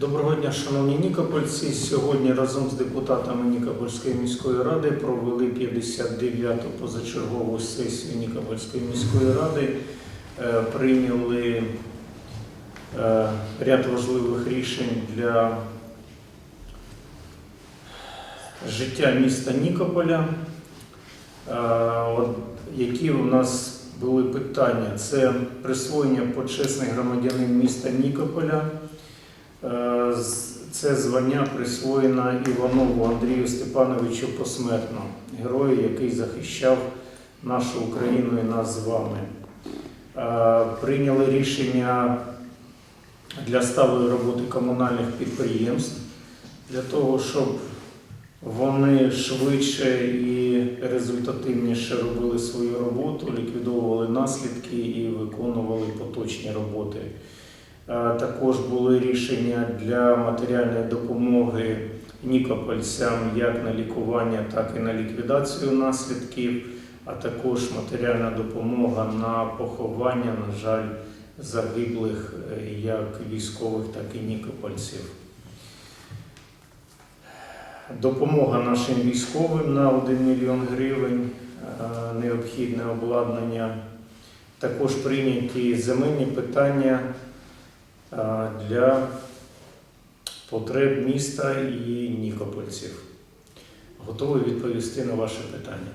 Доброго дня, шановні нікопольці. Сьогодні разом з депутатами Нікопольської міської ради провели 59-ту позачергову сесію Нікопольської міської ради. Е, Прийняли е, ряд важливих рішень для життя міста Нікополя. Е, Які у нас були питання? Це присвоєння почесний громадянин міста Нікополя. Е, Це звання присвоєно Іванову Андрію Степановичу посмертно, герою, який захищав нашу Україну і нас з вами. Е, Прийняли рішення для сталої роботи комунальних підприємств для того, щоб вони швидше і результативніше робили свою роботу, ліквідовували наслідки і виконували поточні роботи. Е, Також були рішення для матеріальної допомоги нікопольцям як на лікування, так і на ліквідацію наслідків, а також матеріальна допомога на поховання, на жаль, загиблих е, як військових, так і нікопольців. Допомога нашим військовим на 1 мільйон гривень, е, необхідне обладнання. Також прийняті земельні питання для потреб міста і нікопольців. Готовий відповісти на ваше питання.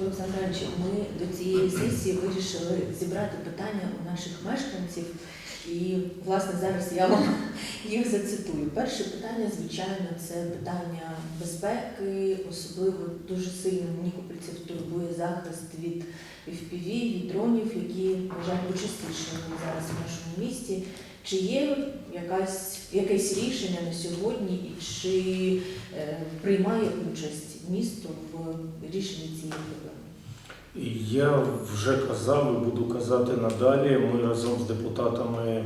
Олександр ми до цієї сесії вирішили зібрати питання у наших мешканців. І, власне, зараз я вам їх зацитую. Перше питання, звичайно, це питання безпеки, особливо дуже сильно нікопольців турбує захист від FPV, від дронів, які, на жаль, зараз в нашому місті. Чи є якась, якесь рішення на сьогодні, і чи е, приймає участь місто в рішенні цієї проблеми? Я вже казав і буду казати надалі. Ми разом з депутатами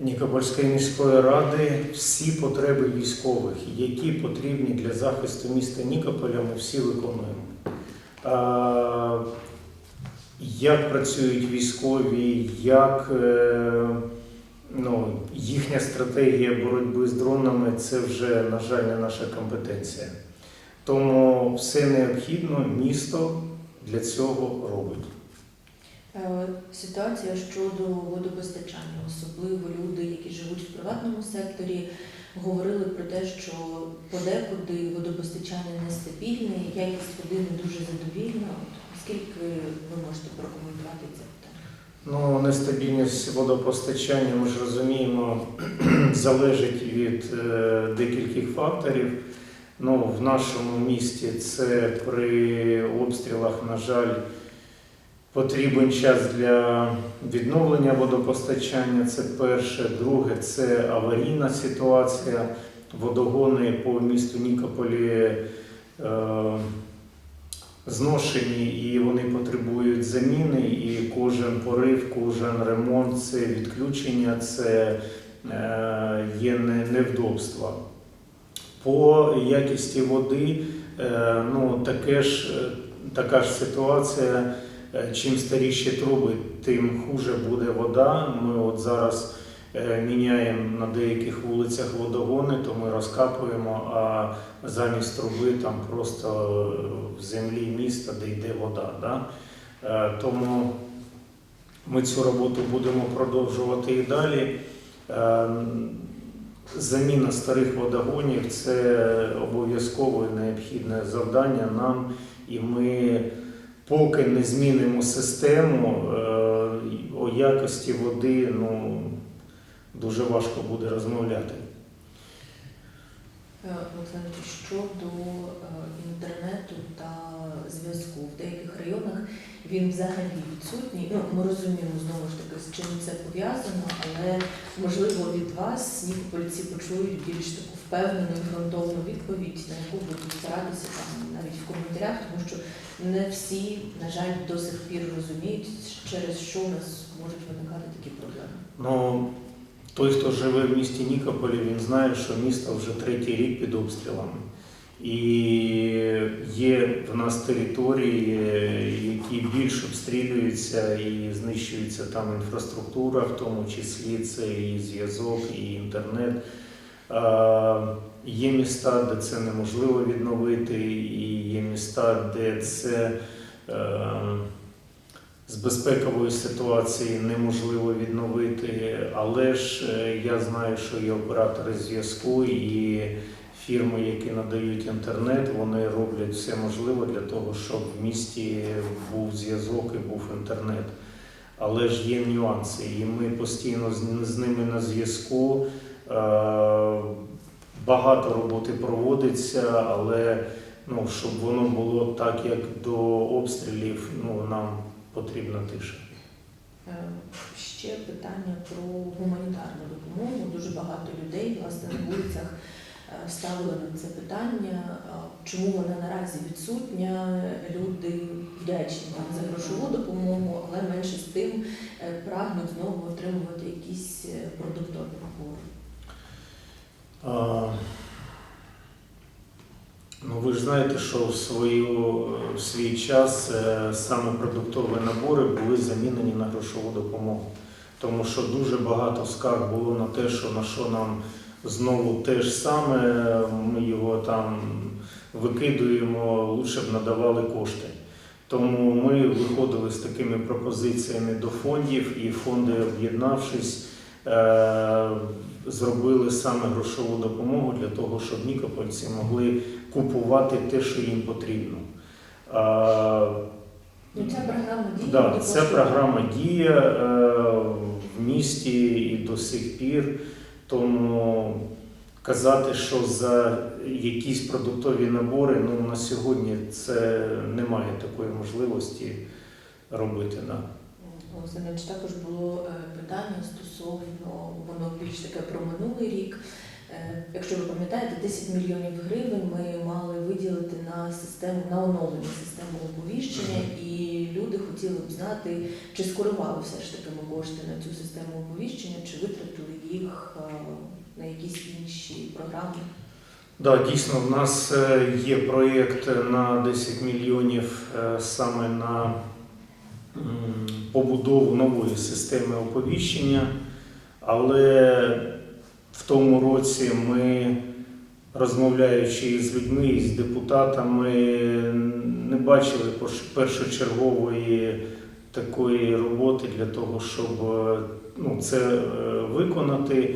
Нікопольської міської ради всі потреби військових, які потрібні для захисту міста Нікополя, ми всі виконуємо. А, Як працюють військові, як е, ну, їхня стратегія боротьби з дронами це вже, на жаль, не наша компетенція. Тому все необхідно місто для цього робить. Е, Ситуація щодо водопостачання, особливо люди, які живуть в приватному секторі, говорили про те, що подекуди водопостачання нестабільне, якість води не дуже задовільна. От Скільки ви можете прокоментувати це? Ну, нестабільність водопостачання, ми ж розуміємо, залежить від е, декількох факторів. Ну, в нашому місті це при обстрілах, на жаль, потрібен час для відновлення водопостачання. Це перше. Друге, це аварійна ситуація. Водогони по місту Нікополі е, зношені і вони потребують заміни. І кожен порив, кожен ремонт це відключення, це е, є не- невдобства. По якісті води, е, ну таке ж, е, така ж ситуація. Чим старіші труби, тим хуже буде вода. Ми от зараз міняємо на деяких вулицях водогони, то ми розкапуємо, а замість труби там просто е, в землі міста, де йде вода. Да? Е, Тому ми цю роботу будемо продовжувати і далі. Е, Заміна старих водогонів це обов'язкове необхідне завдання нам, і ми поки не змінимо систему е, о якості води, ну дуже важко буде розмовляти. Е, Олександр, щодо е, інтернету та зв'язку в деяких районах він взагалі відсутній. Ну, ми розуміємо знову ж таки, з чим це пов'язано, але можливо від вас нікопольці почують більш таку впевнену і ґрунтовну відповідь, на яку будуть старатися там навіть в коментарях, тому що не всі, на жаль, до сих пір розуміють, через що у нас можуть виникати такі проблеми. Ну, той, хто живе в місті Нікополі, він знає, що місто вже третій рік під обстрілами. І є в нас території, які більш обстрілюються і знищується там інфраструктура, в тому числі це і зв'язок, і інтернет. Є міста, де це неможливо відновити, і є міста, де це е, з безпекової ситуації неможливо відновити. Але ж е, я знаю, що є оператори зв'язку і фірми, які надають інтернет, вони роблять все можливе для того, щоб в місті був зв'язок і був інтернет. Але ж є нюанси, і ми постійно з, ними на зв'язку. Е, Багато роботи проводиться, але ну, щоб воно було так, як до обстрілів, ну, нам потрібна тиша. Е, Ще питання про гуманітарну допомогу. Дуже багато людей власне на вулицях е, ставили на це питання. Е, Чому вона наразі відсутня? Люди вдячні там за грошову допомогу, але менше з тим прагнуть знову отримувати якісь продуктові набори. Ну, ви ж знаєте, що в, свою, в свій час е, саме продуктові набори були замінені на грошову допомогу. Тому що дуже багато скарг було на те, що на що нам знову те ж саме, ми його там викидуємо, лучше б надавали кошти. Тому ми виходили з такими пропозиціями до фондів, і фонди, об'єднавшись, е, зробили саме грошову допомогу для того, щоб нікопольці могли купувати те, що їм потрібно. Ну, ця програма діє. Да, ця програма діє е, в місті і до сих пір. Тому казати, що за якісь продуктові набори, ну на сьогодні це немає такої можливості робити. Да. Олександрович, також було е, питання стосовно воно більш таке про минулий рік. Е, Якщо ви пам'ятаєте, 10 мільйонів гривень ми мали виділити на систему на оновлення системи оповіщення, і люди хотіли б знати, чи скорували все ж таки ми кошти на цю систему оповіщення, чи витратили їх е, на якісь інші програми. Да, дійсно, в нас е, є проєкт на 10 мільйонів саме на побудову нової системи оповіщення, але в тому році ми, розмовляючи з людьми з депутатами, не бачили першочергової такої роботи для того, щоб ну, це е, виконати.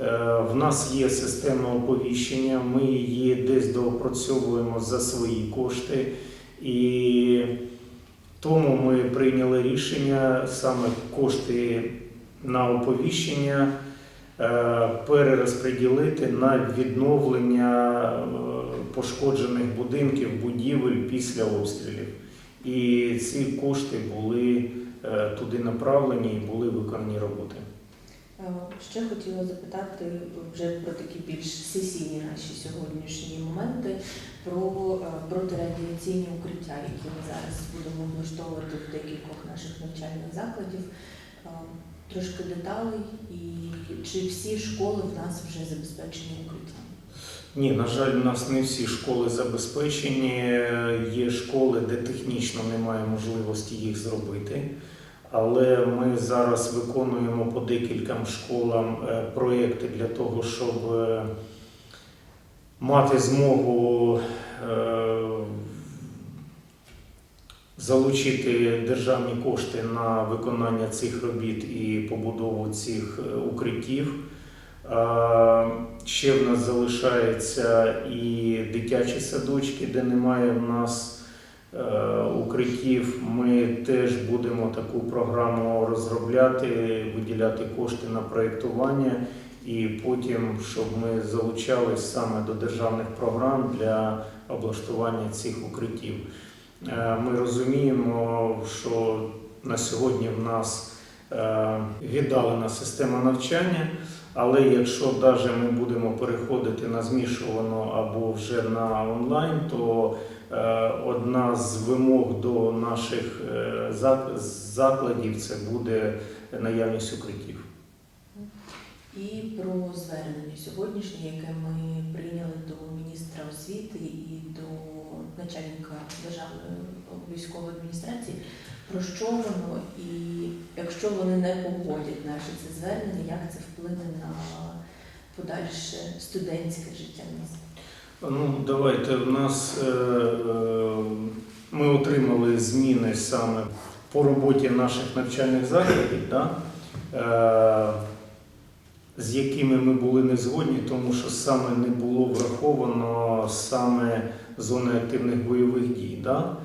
Е, В нас є система оповіщення, ми її десь доопрацьовуємо за свої кошти. І тому ми прийняли рішення саме кошти на оповіщення перерозподілити на відновлення е, пошкоджених будинків, будівель після обстрілів. І ці кошти були е, туди направлені і були виконані роботи. Е, Ще хотіла запитати вже про такі більш сесійні наші сьогоднішні моменти про е, протирадіаційні укриття, які ми зараз будемо влаштовувати в декількох наших навчальних закладів. Трошки деталей і чи всі школи в нас вже забезпечені укриттям? Ні, на жаль, у нас не всі школи забезпечені. Є школи, де технічно немає можливості їх зробити. Але ми зараз виконуємо по декільком школам е, проєкти для того, щоб е, мати змогу е, залучити державні кошти на виконання цих робіт і побудову цих е, укриттів. Ще в нас залишаються і дитячі садочки, де немає в нас е, укриттів. Ми теж будемо таку програму розробляти, виділяти кошти на проєктування і потім, щоб ми залучались саме до державних програм для облаштування цих укриттів. Е, Ми розуміємо, що на сьогодні в нас е, віддалена система навчання. Але якщо навіть ми будемо переходити на змішувану або вже на онлайн, то е, одна з вимог до наших закладів це буде наявність укриттів. І про звернення сьогоднішнє, яке ми прийняли до міністра освіти і до начальника державної військової адміністрації, про що воно і якщо вони не погодять наше це звернення, як це вплине на подальше студентське життя міста. Ну, давайте в нас е, е, ми отримали зміни саме по роботі наших навчальних закладів, да? е, з якими ми були не згодні, тому що саме не було враховано саме зони активних бойових дій. Да?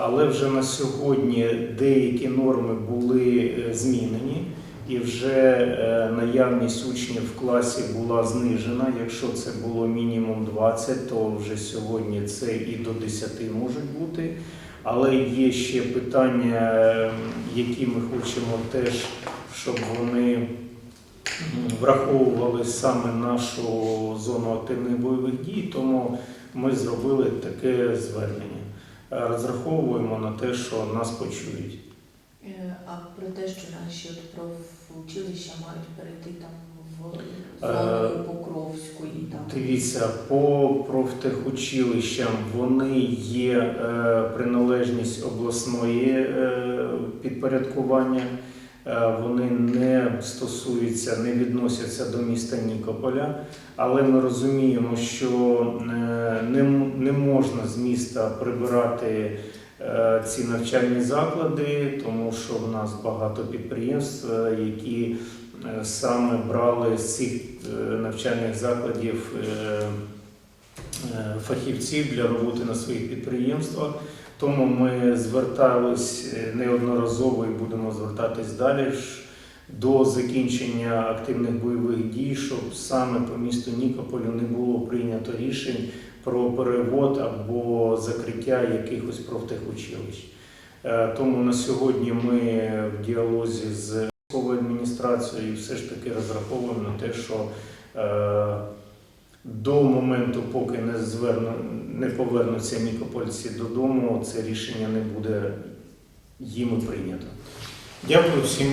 Але вже на сьогодні деякі норми були е, змінені, і вже е, наявність учнів в класі була знижена. Якщо це було мінімум 20, то вже сьогодні це і до 10 можуть бути. Але є ще питання, е, які ми хочемо теж, щоб вони враховували саме нашу зону активних бойових дій, тому ми зробили таке звернення. Е, Розраховуємо на те, що нас почують. Е, А про те, що наші от профучилища мають перейти там в Е, зону Покровської там. Дивіться, по профтехучилищам вони є е, приналежність обласної е, підпорядкування. Е, Вони не стосуються, не відносяться до міста Нікополя, але ми розуміємо, що е, не, можна з міста прибирати е, ці навчальні заклади, тому що в нас багато підприємств, які саме брали з цих навчальних закладів фахівців для роботи на своїх підприємствах. Тому ми звертались е, неодноразово і будемо звертатись далі до закінчення активних бойових дій, щоб саме по місту Нікополю не було прийнято рішень про перевод або закриття якихось профтехучилищ. Е, Тому на сьогодні ми в діалозі з військовою адміністрацією все ж таки розраховуємо на те, що е, до моменту, поки не зверну, не повернуться нікопольці додому, це рішення не буде їм прийнято. Дякую всім.